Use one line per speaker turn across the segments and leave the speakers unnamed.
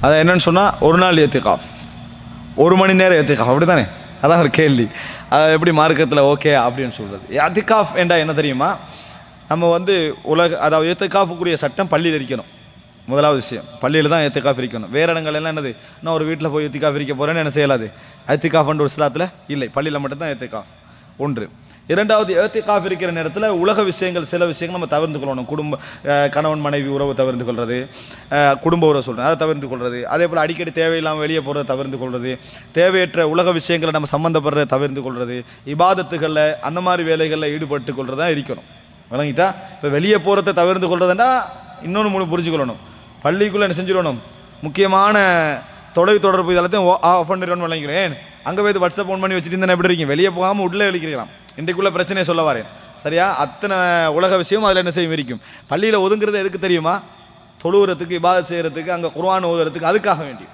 அதை என்னன்னு சொன்னால் ஒரு நாள் ஏத்திகாஃப் ஒரு மணி நேரம் ஏத்திகாஃப் அப்படி தானே அதான் ஒரு கேள்வி. அதை எப்படி மார்க்கத்தில் ஓகே அப்படின்னு சொல்கிறது ஏத்திகாஃப் என்றால் என்ன தெரியுமா? நம்ம வந்து உலக அதாவது ஏத்திகாஃபுக்குரிய சட்டம் பள்ளியில் இருக்கணும். முதலாவது விஷயம். பள்ளியில் தான் ஏத்திகாஃப் இருக்கணும். வேறு இடங்கள் எல்லாம் என்னது? நான் ஒரு வீட்டில் போய் ஏத்திகாஃப் இருக்க போகிறேன்னு என்ன செய்யலாது? ஏத்திகாஃப்ன்ற ஒரு சிலாத்தில் இல்லை. பள்ளியில் மட்டும்தான் ஏத்திகாஃப் ஒன்று. இரண்டாவது ஏத்திகாஃப் இருக்கிற நேரத்தில் உலக விஷயங்கள் சில விஷயங்கள் நம்ம தவிர்த்து கொள்ளணும். குடும்ப கணவன் மனைவி உறவு தவிர்த்து கொள்வது குடும்ப உறவு சொல்கிறேன் அதை தவிர்த்து கொள்வது அதே போல் அடிக்கடி தேவையில்லாமல் வெளியே போகிறத தவிர்த்து கொள்வது தேவையற்ற உலக விஷயங்களை நம்ம சம்மந்தப்படுறத தவிர்த்து கொள்வது இபாதத்துகளில் அந்த மாதிரி வேலைகளில் ஈடுபட்டு கொள்கிறதா இருக்கணும். விளங்கிட்டா? இப்போ வெளியே போகிறத தவிர்த்து கொள்றதுன்னா இன்னொன்று முழு புரிஞ்சுக்கொள்ளணும். பள்ளிக்குள்ளே என்ன செஞ்சிடணும்? முக்கியமான தொலை தொடர்பு இதெல்லாத்தையும் ஆஃப் பண்ணிடணும்னு விளங்கிறேன் அங்கே போய் வாட்ஸ்அப் ஃபோன் பண்ணி வச்சுட்டு இருந்தா எப்படி இருக்கீங்க? வெளியே போகாமல் உள்ளே வெளிக்கலாம் இன்றைக்குள்ள பிரச்சனையை சொல்ல வரேன். சரியா? அத்தனை உலக விஷயம் அதில் என்ன செய்யும்? இருக்கும் பள்ளியில் ஒதுங்குறது எதுக்கு தெரியுமா? தொழுவுறதுக்கு இபாதத் செய்கிறதுக்கு அங்கே குர்வான் ஓதுறதுக்கு அதுக்காக வேண்டி.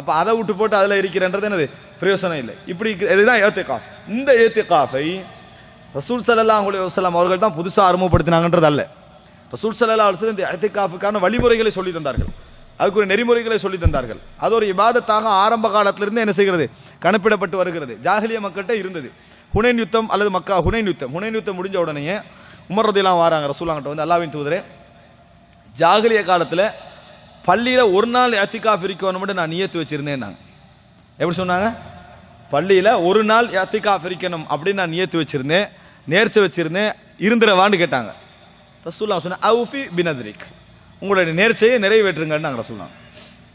அப்போ அதை விட்டு போட்டு அதில் இருக்கிறன்றது என்னது? பிரயோசனம் இல்லை. இப்படி இதுதான் ஏத்தே காஃப் இந்த ஏத்தே காஃபை ரசூல் சல்லல்லாஹு அலைஹி அவர்கள் தான் புதுசாக அறிமுகப்படுத்தினாங்கன்றது அல்ல ரசூல் சல்லல்லாஹு அலுவலம் இந்த இந்த ஏத்திகாஃபுக்கான வழிமுறைகளை சொல்லி தந்தார்கள். அதுக்கு ஒரு நெறிமுறைகளை சொல்லி தந்தார்கள். அது ஒரு இபாதத்தாக ஆரம்ப காலத்திலிருந்து என்ன செய்கிறது? கணப்பிடப்பட்டு வருகிறது. ஜாகலிய மக்கள்கிட்ட இருந்தது. ஹுனைன் யுத்தம் அல்லது மக்கா ஹுனைன் யுத்தம். ஹுனைன் யுத்தம் முடிஞ்ச உடனே உமர் ரதிலாம் வராங்க ரசூலாங்கிட்ட வந்து அல்லாவின் தூதரே ஜாகலிய காலத்தில் பள்ளியில் ஒரு நாள் அத்திகாஃப் இருக்கணும் மட்டும் நான் நியத்து வச்சுருந்தேன் நாங்கள் எப்படி சொன்னாங்க? பள்ளியில் ஒரு நாள் அத்திகாஃப் இருக்கணும் அப்படின்னு நான் நியத்து வச்சுருந்தேன் நேர்ச்சி வச்சுருந்தேன் இருந்துறவான்னு கேட்டாங்க. ரசூல்லா சொன்னேன் அவுஃபி பினத்ரிக். உங்களுடைய நேர்ச்சையை நிறைவேற்றுங்கன்னு நாங்கள் ரசூல்லாம்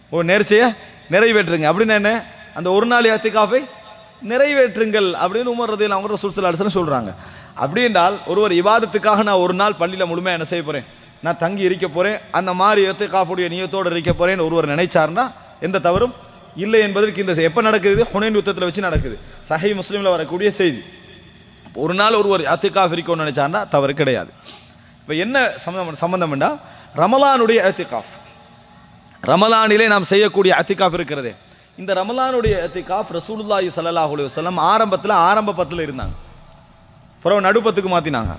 ஓ நேர்ச்சையை நிறைவேற்றுங்க. அப்படின்னு என்ன? அந்த ஒரு நாள் அத்திகாஃபை நிறைவேற்றுங்கள் அப்படின்னு உமர் ரதியில் அவங்க ரசூல் சல்லா சொல்கிறாங்க அப்படி என்றால் ஒருவர் விவாதத்துக்காக நான் ஒரு நாள் பள்ளியில் முழுமையாக என்ன செய்ய போகிறேன் நான் தங்கி இருக்க போகிறேன் அந்த மாதிரி எத்துக்காஃபுடைய நியத்தோடு இருக்க போகிறேன்னு ஒருவர் நினைச்சார்னா எந்த தவறும் இல்லை என்பதற்கு இந்த எப்போ நடக்குது? ஹுனைன் யுத்தத்தில் வச்சு நடக்குது. சஹை முஸ்லீமில் வரக்கூடிய செய்தி. ஒரு நாள் ஒருவர் அத்திகாஃப் இருக்கணும்னு நினைச்சார்னா தவறு கிடையாது. இப்போ என்ன சம்பந்தம் சம்பந்தம்னா ரமலானுடைய அத்திகாஃப் ரமலானிலே நாம் செய்யக்கூடிய அத்திகாஃப் இருக்கிறதே. இந்த ரமலானுடைய எத்திகாஃப் ரசூலுல்லாஹி ஸல்லல்லாஹு அலைஹி வஸல்லம் ஆரம்பத்தில் ஆரம்ப பத்தில் இருந்தாங்க. பிறகு நடுப்பத்துக்கு மாற்றினாங்க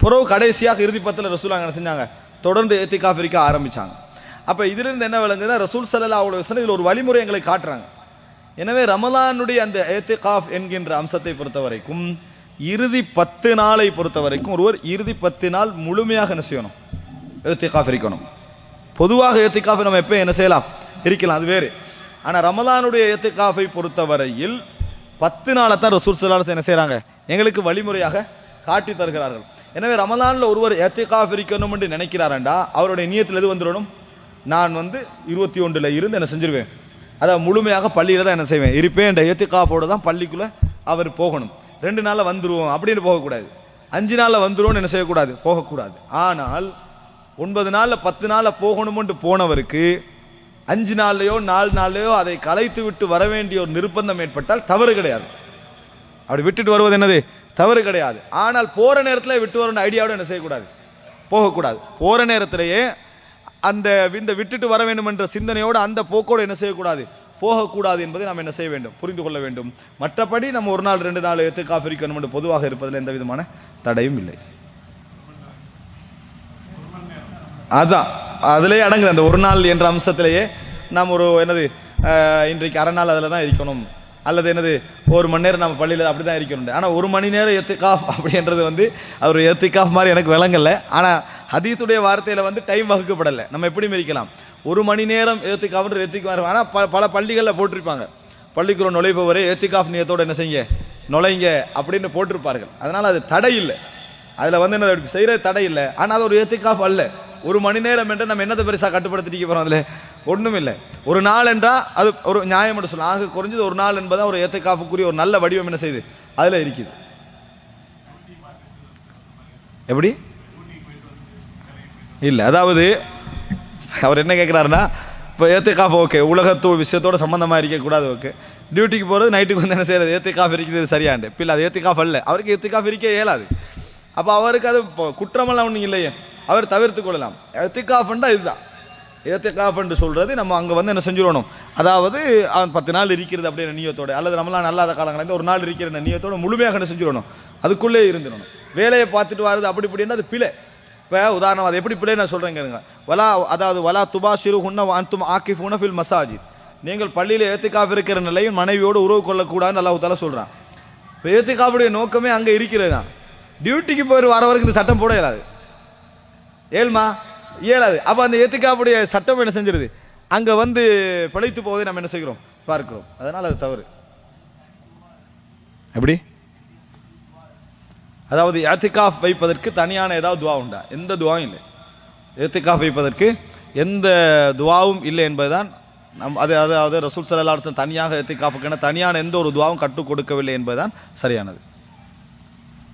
பிறகு கடைசியாக இறுதி பத்தில் ரசூலாங்க என்ன செஞ்சாங்க? தொடர்ந்து எத்திகாஃப் இருக்க ஆரம்பித்தாங்க அப்போ இதிலிருந்து என்ன விளங்குதுன்னா ரசூல் ஸல்லல்லாஹு அலைஹி வஸல்லம் இதில் ஒரு வழிமுறை எங்களை காட்டுறாங்க. எனவே ரமலானுடைய அந்த ஏத்திகாஃப் என்கின்ற அம்சத்தை பொறுத்த வரைக்கும் இறுதி பத்து நாளை பொறுத்த வரைக்கும் ஒருவர் இறுதி பத்து நாள் முழுமையாக என்ன செய்யணும்? ஏத்திகாஃப் இருக்கணும் பொதுவாக ஏத்திகாஃபை நம்ம எப்போ என்ன செய்யலாம்? இருக்கலாம் அது வேறு. ஆனால் ரமலானுடைய எத்துக்காஃபை பொறுத்தவரையில் பத்து நாளை தான் ரசூல் என்ன செய்கிறாங்க எங்களுக்கு வழிமுறையாக காட்டி தருகிறார்கள். எனவே ரமலானில் ஒருவர் ஏத்திகாஃப் இருக்கணும் என்று நினைக்கிறாரண்டா அவருடைய நியத்தில் எது வந்துடணும்? நான் வந்து இருபத்தி ஒன்றில் இருந்து என்ன செஞ்சிருவேன். அதை முழுமையாக பள்ளியில் தான் என்ன செய்வேன். இருப்பேன் என்ற ஏத்திகாஃபோடு தான் பள்ளிக்குள்ளே அவர் போகணும். ரெண்டு நாளில் வந்துடுவோம் அப்படின்னு போகக்கூடாது. அஞ்சு நாளில் வந்துடுவோம்னு என்ன செய்யக்கூடாது? போகக்கூடாது. ஆனால் ஒன்பது நாளில் பத்து நாளில் போகணும்னு போனவருக்கு அஞ்சு நாள்லையோ நாலு நாள்லையோ அதை கலைத்து விட்டு வர வேண்டிய ஒரு நிர்பந்தம் ஏற்பட்டால் தவறு கிடையாது. அப்படி விட்டுட்டு வருவது என்னது? தவறு கிடையாது. ஆனால் போகிற நேரத்தில் விட்டு வரணும் ஐடியாவோட என்ன செய்யக்கூடாது? போகக்கூடாது. போகிற நேரத்திலேயே அந்த இந்த விட்டுட்டு வர வேண்டும் என்ற சிந்தனையோடு அந்த போக்கோடு என்ன செய்யக்கூடாது? போகக்கூடாது என்பதை நாம் என்ன செய்ய வேண்டும்? புரிந்து கொள்ள வேண்டும். மற்றபடி நம்ம ஒரு நாள் ரெண்டு நாள் எடுத்து காஃபி என்று பொதுவாக இருப்பதில் எந்த விதமான தடையும் இல்லை. அதான். அதிலே அடங்குது. அந்த ஒரு நாள் என்ற அம்சத்திலேயே நாம் ஒரு என்னது இன்றைக்கு அரை நாள் அதில் தான் இருக்கணும். அல்லது என்னது ஒரு மணி நேரம் நம்ம பள்ளியில் அப்படி தான் இருக்கணும். ஆனால் ஒரு மணி நேரம் எத்திகாஃப் அப்படின்றது வந்து அவர் எத்திகாஃப் மாதிரி எனக்கு விளங்கலை. ஆனால் ஹதீத்துடைய வார்த்தையில் வந்து டைம் வகுக்கப்படலை. நம்ம எப்படி மிரிக்கலாம் ஒரு மணி நேரம் ஏத்திகாஃப்ன்ற ஏத்திக்காஃப் ஆனால் ப பல பள்ளிகளில் போட்டிருப்பாங்க. பள்ளிக்குள்ள நுழைபவரே ஏத்திகாஃப் நியத்தோட என்ன செய்யுங்க? நுழைங்க அப்படின்னு போட்டிருப்பார்கள். அதனால் அது தடை இல்லை அதில் வந்து என்ன செய்கிறது தடை இல்லை ஆனால் அது ஒரு ஏத்திகாஃப் அல்ல. ஒரு மணி நேரம் என்று நம்ம என்னத்தை பெருசாக கட்டுப்படுத்திட்டு போகிறோம் அதில்? ஒன்றும் இல்லை ஒரு நாள் என்றால் அது ஒரு நியாயம் என்று சொல்லலாம் ஆக குறைஞ்சது ஒரு நாள் என்பதா ஒரு ஏத்தக்காப்புக்குரிய ஒரு நல்ல வடிவம் என்ன செய்யுது? அதில் இருக்குது. எப்படி? இல்லை அதாவது அவர் என்ன கேட்குறாருன்னா இப்போ ஏத்திகாஃப் ஓகே உலகத்தோ விஷயத்தோட சம்மந்தமாக இருக்கக்கூடாது ஓகே டியூட்டிக்கு போகிறது நைட்டுக்கு வந்து என்ன செய்யறது? ஏத்திகாஃப் இருக்குது சரியாண்டு. பிள்ளை அது ஏத்திகாஃப் அல்ல. அவருக்கு ஏத்திகாஃப் இருக்க இயலாது. அப்போ அவருக்கு அது இப்போ குற்றமெல்லாம் ஒன்றும் இல்லையே. அவர் தவிர்த்து கொள்ளலாம். ஏத்திகாஃப்ண்டா இதுதான். ஏத்திகாஃப் என்று சொல்றது நம்ம அங்கே வந்து என்ன செஞ்சிடணும்? அதாவது அவன் பத்து நாள் இருக்கிறது அப்படின்ற நியத்தோட அல்லது நம்மளாம் நல்லாத காலங்களில் ஒரு நாள் இருக்கிற நியத்தோடு முழுமையாக என்ன செஞ்சிடணும்? அதுக்குள்ளே இருந்துடணும். வேலையை பார்த்துட்டு வர்றது அப்படி இப்படின்னா அது பிழை. இப்போ உதாரணம் அது எப்படி பிள்ளை நான் சொல்கிறேன் கேளுங்க. வலா அதாவது வலா துபாஷிரு ஹுன்ன வான்தும் ஆக்கிஃப் ஃபில் மசாஜித். நீங்கள் பள்ளியில் ஏத்துக்காஃப் இருக்கிற நிலையில் மனைவியோடு உறவு கொள்ளக்கூடாதுன்னு அல்லாஹ் தாலா இப்போ ஏத்துக்காஃபுடைய நோக்கமே அங்கே இருக்கிறது தான் டியூட்டிக்கு போய் வர வரைக்கும் இந்த சட்டம் போட இயலாது. ஏழ்மா? இயலாது அப்போ அந்த ஏத்திகாஃபுடைய சட்டம் என்ன செஞ்சிருது? அங்கே வந்து பிழைத்து போவதை நம்ம என்ன செய்கிறோம்? பார்க்கிறோம். அதனால் அது தவறு. எப்படி? அதாவது ஏத்திகாஃப் வைப்பதற்கு தனியான ஏதாவது துவா உண்டா? எந்த துவாவும் இல்லை. ஏத்திகாஃப் வைப்பதற்கு எந்த துவாவும் இல்லை என்பதுதான் நம் அது அதாவது ரசூல் சல்லா தனியாக ஏத்திகாஃபுக்கான தனியான எந்த ஒரு துவாவும் கற்றுக் கொடுக்கவில்லை என்பதுதான் சரியானது.